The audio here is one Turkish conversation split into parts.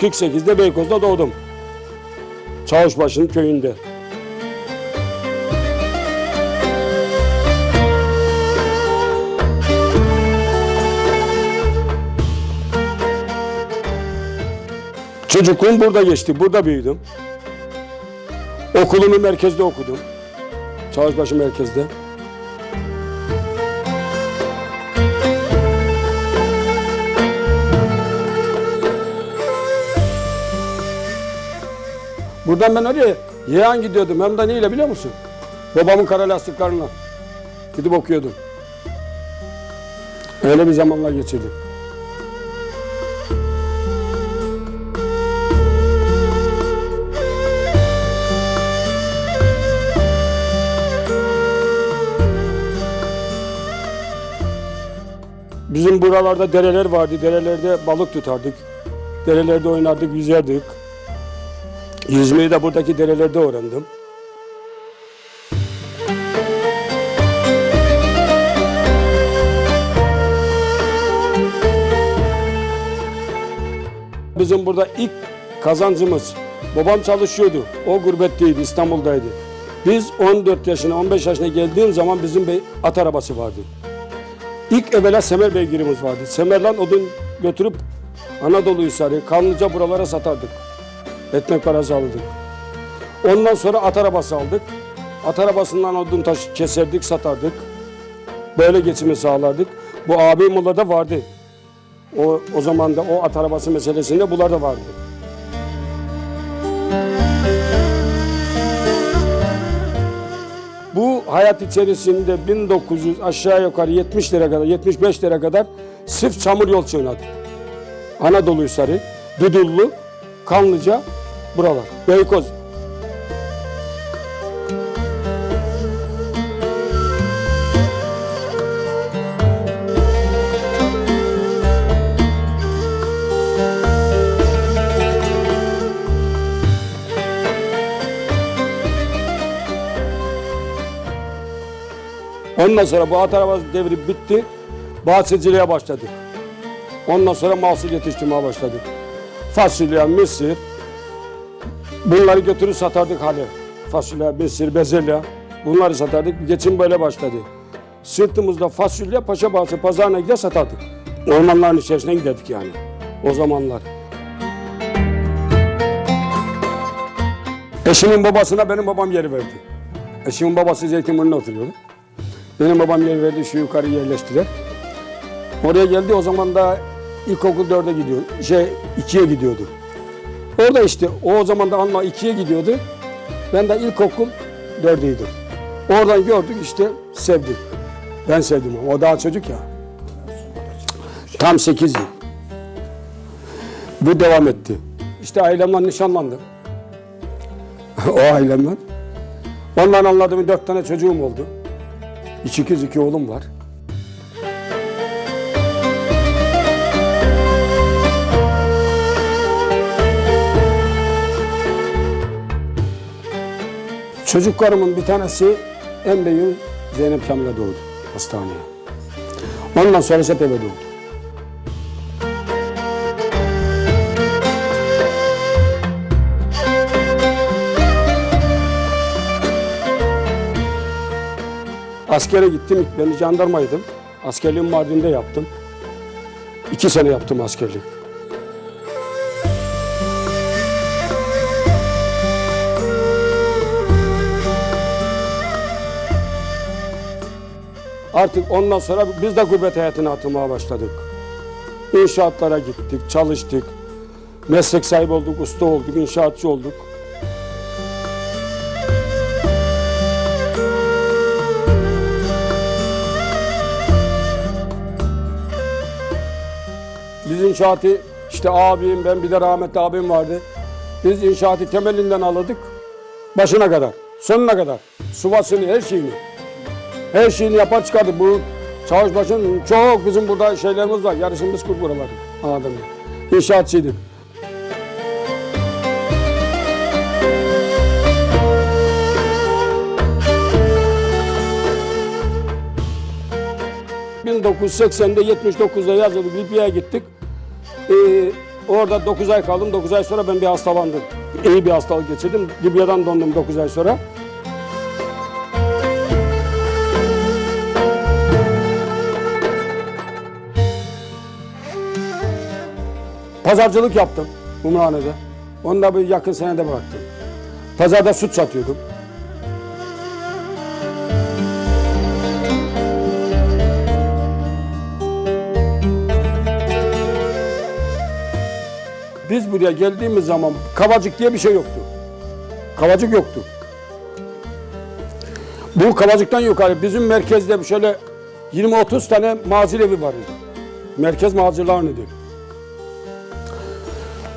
1948'de Beykoz'da doğdum. Çavuşbaşı'nın köyünde. Çocukluğum burada geçti, burada büyüdüm. Okulumu merkezde okudum. Çavuşbaşı merkezde. Buradan ben oraya yeğen gidiyordum. Hem de neyle biliyor musun? Babamın kara lastiklerine. Gidip okuyordum. Öyle bir zamanlar geçirdim. Bizim buralarda dereler vardı. Derelerde balık tutardık. Derelerde oynardık, yüzerdik. Yüzmeyi de buradaki derelerde öğrendim. Bizim burada ilk kazancımız babam çalışıyordu. O gurbetteydi, İstanbul'daydı. Biz 14 yaşına, 15 yaşına geldiğim zaman bizim bir at arabası vardı. İlk evvela semer beygirimiz vardı. Semerden odun götürüp Anadolu Hisarı, Kanlıca buralara satardık. Ekmek parası alırdık. Ondan sonra at arabası aldık. At arabasından odun taş keserdik, satardık. Böyle geçimi sağlardık. Bu abi Mulla'da vardı. O, o zaman da o at arabası meselesinde bunlar da vardı. Bu hayat içerisinde 1900 aşağı yukarı 70 lira kadar, 75 lira kadar sırf çamur yol oynadık. Anadolu Hisarı, Dudullu, Kanlıca, buralar. Beykoz. Ondan sonra bu at arabası devri bitti. Bahçeciliğe başladık. Ondan sonra mahsul yetiştirmeye başladık. Fasulye, mısır, bunları götürüp satardık hali. Fasulye, mısır, bezelye bunları satardık. Geçim böyle başladı. Sırtımızda fasulye Paşa Bahçe pazarına gider satardık. Ormanların içerisine giderdik yani o zamanlar. Eşimin babasına benim babam yer verdi. Eşimin babası Zeytinburnu'na oturuyordu. Benim babam yer verdi, şu yukarı yerleştiler. Oraya geldi, o zaman da ilkokul dörde gidiyor, şey ikiye gidiyordu. Orada işte, o, zaman da anla ikiye gidiyordu. Ben de ilkokul dördeydim. Oradan gördük işte, sevdik. Ben sevdim ama o daha çocuk ya. Tam sekiz yıl. Bu devam etti. İşte ailemle nişanlandım. o ailemle. Ondan anladığım dört tane çocuğum oldu. İki kız iki oğlum var. Çocuklarımın bir tanesi en büyüğü Zeynep Kamil'e doğdu hastaneye. Ondan sonra hep eve doğdu. Askere gittim. ilk Ben jandarmaydım. Askerliğimi Mardin'de yaptım. İki sene yaptım askerlik. Artık ondan sonra biz de gurbet hayatına atılmaya başladık. İnşaatlara gittik, çalıştık. Meslek sahibi olduk, usta olduk, inşaatçı olduk. Biz inşaatı işte abim ben bir de rahmetli abim vardı. Biz inşaatı temelinden alırdık. Başına kadar, sonuna kadar. Sıvasını, her şeyini. Her şeyini yapar çıkardık. Bu Çavuşbaşı'nın çok bizim burada şeylerimiz var. Yarışımız kur buraları. Anladın mı? İnşaatçıydık. ...1980'de 79'da yazıldık Libya'ya gittik. Ee, Orada 9 ay kaldım. 9 ay sonra ben bir hastalandım. İyi bir hastalık geçirdim. Libya'dan döndüm 9 ay sonra. Pazarcılık yaptım Umraniye'de. Onu da bir yakın senede bıraktım. Pazarda süt satıyordum. Biz buraya geldiğimiz zaman kavacık diye bir şey yoktu. Kavacık yoktu. Bu kavacıktan yukarı bizim merkezde şöyle 20-30 tane mazil evi vardı. Merkez macirlarıydı.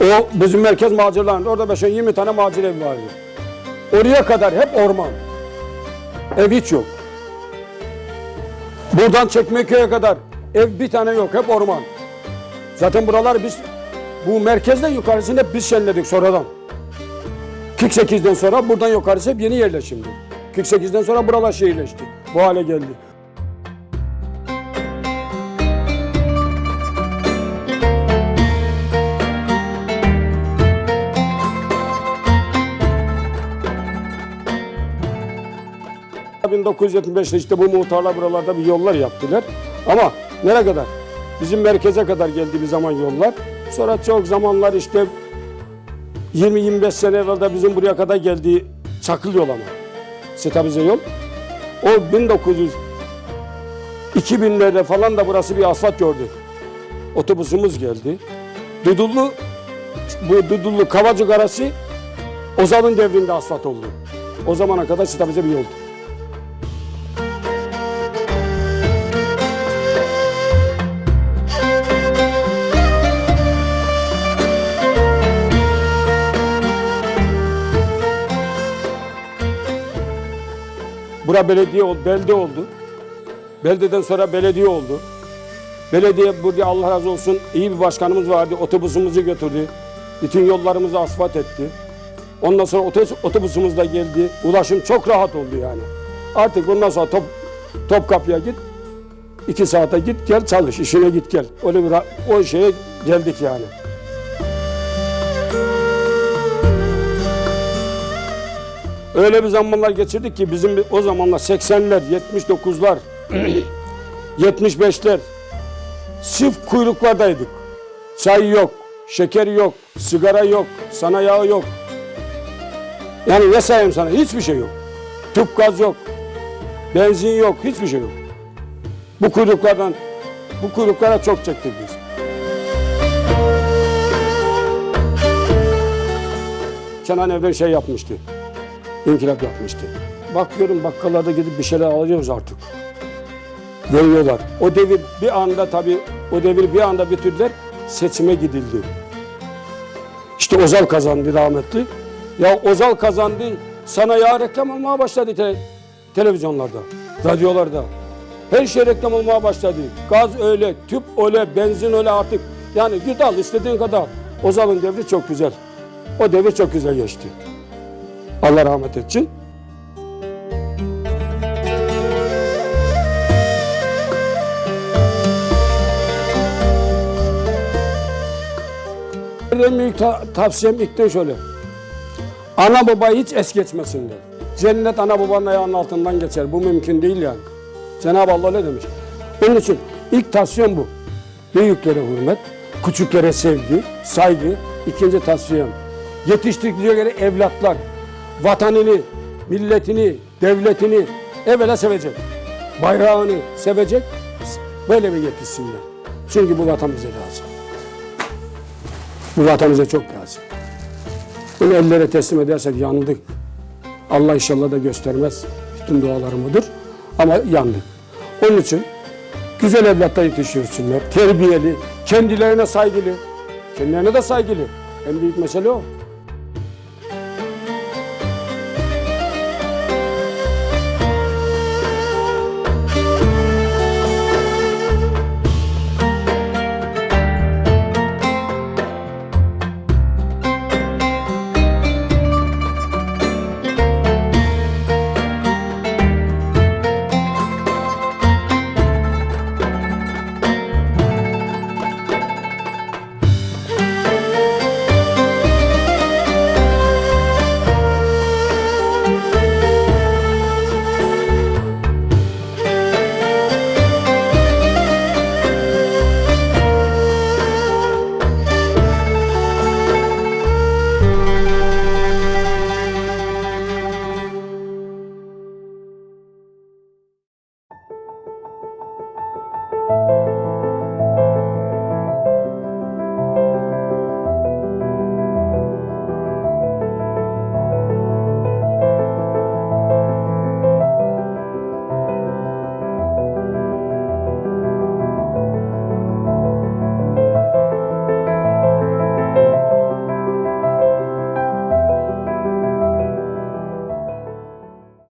O bizim merkez macirlarında orada 5-20 tane macir evi vardı. Oraya kadar hep orman. Ev hiç yok. Buradan Çekmeköy'e kadar ev bir tane yok. Hep orman. Zaten buralar biz bu merkezden yukarısını hep biz şenledik sonradan. 48'den sonra buradan yukarısı hep yeni yerleşimdi. 48'den sonra buralar şehirleşti. Bu hale geldi. ...1975'te işte bu muhtarlar buralarda bir yollar yaptılar. Ama nereye kadar? Bizim merkeze kadar geldi bir zaman yollar. Sonra çok zamanlar işte 20-25 sene evvel bizim buraya kadar geldiği çakıl yol ama. Stabilize yol. O 1900 2000'lerde falan da burası bir asfalt gördü. Otobüsümüz geldi. Dudullu bu Dudullu Kavacık arası Ozal'ın devrinde asfalt oldu. O zamana kadar stabilize bir yoldu. Bura belediye oldu, belde oldu. Beldeden sonra belediye oldu. Belediye burada Allah razı olsun iyi bir başkanımız vardı. Otobüsümüzü götürdü. Bütün yollarımızı asfalt etti. Ondan sonra otobüs, otobüsümüz de geldi. Ulaşım çok rahat oldu yani. Artık bundan sonra top, Topkapı'ya git. iki saate git gel çalış. işine git gel. Öyle bir o şeye geldik yani. Öyle bir zamanlar geçirdik ki bizim o zamanlar 80'ler, 79'lar, 75'ler sırf kuyruklardaydık. Çay yok, şeker yok, sigara yok, sana yağı yok. Yani ne sayayım sana? Hiçbir şey yok. Tüp gaz yok, benzin yok, hiçbir şey yok. Bu kuyruklardan, bu kuyruklara çok çektik biz. Kenan evden şey yapmıştı. İnkılap yapmıştı. Bakıyorum bakkallarda gidip bir şeyler alıyoruz artık. Veriyorlar. O devir bir anda tabii o devir bir anda bitirdiler. Seçime gidildi. İşte Ozal kazandı rahmetli. Ya Ozal kazandı. Sana ya reklam olmaya başladı te- televizyonlarda, radyolarda. Her şey reklam olmaya başladı. Gaz öyle, tüp öyle, benzin öyle artık. Yani git al istediğin kadar. Ozal'ın devri çok güzel. O devir çok güzel geçti. Allah rahmet etsin. En büyük ta- tavsiyem ilkten şöyle. Ana babayı hiç es geçmesinler. Cennet ana babanın ayağının altından geçer. Bu mümkün değil yani. Cenab-ı Allah ne demiş? Onun için ilk tavsiyem bu. Büyüklere hürmet, küçüklere sevgi, saygı. İkinci tavsiyem. Yetiştirdikleri evlatlar vatanını, milletini, devletini evvela sevecek. Bayrağını sevecek. Böyle bir yetişsinler. Çünkü bu vatan bize lazım. Bu vatan bize çok lazım. Bunu ellere teslim edersek yandık. Allah inşallah da göstermez. Bütün dualarımıdır. Ama yandık. Onun için güzel evlatlar yetiştirsinler. Terbiyeli, kendilerine saygılı. Kendilerine de saygılı. En büyük mesele o.